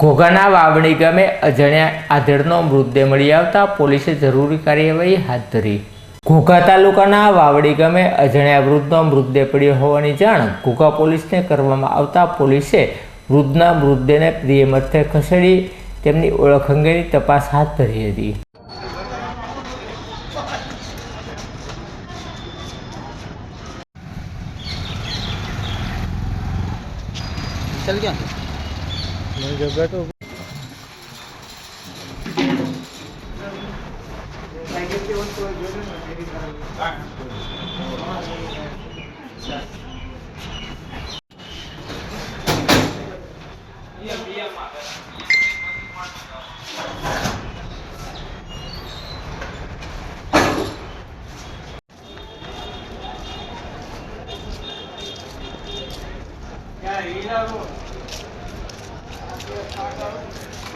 ઘોઘાના વાવણી ગામે અજાણ્યા આધેડનો મૃતદેહ મળી આવતા પોલીસે જરૂરી કાર્યવાહી હાથ ધરી ઘોઘા તાલુકાના વાવડી ગામે અજાણ્યા વૃદ્ધનો મૃતદેહ પડ્યો હોવાની જાણ ઘોઘા પોલીસને કરવામાં આવતા પોલીસે વૃદ્ધના મૃતદેહને પ્રિય મથે ખસેડી તેમની ઓળખ અંગેની તપાસ હાથ ધરી હતી चल गया મેં જગ્યા તો Yeah, you know. taco.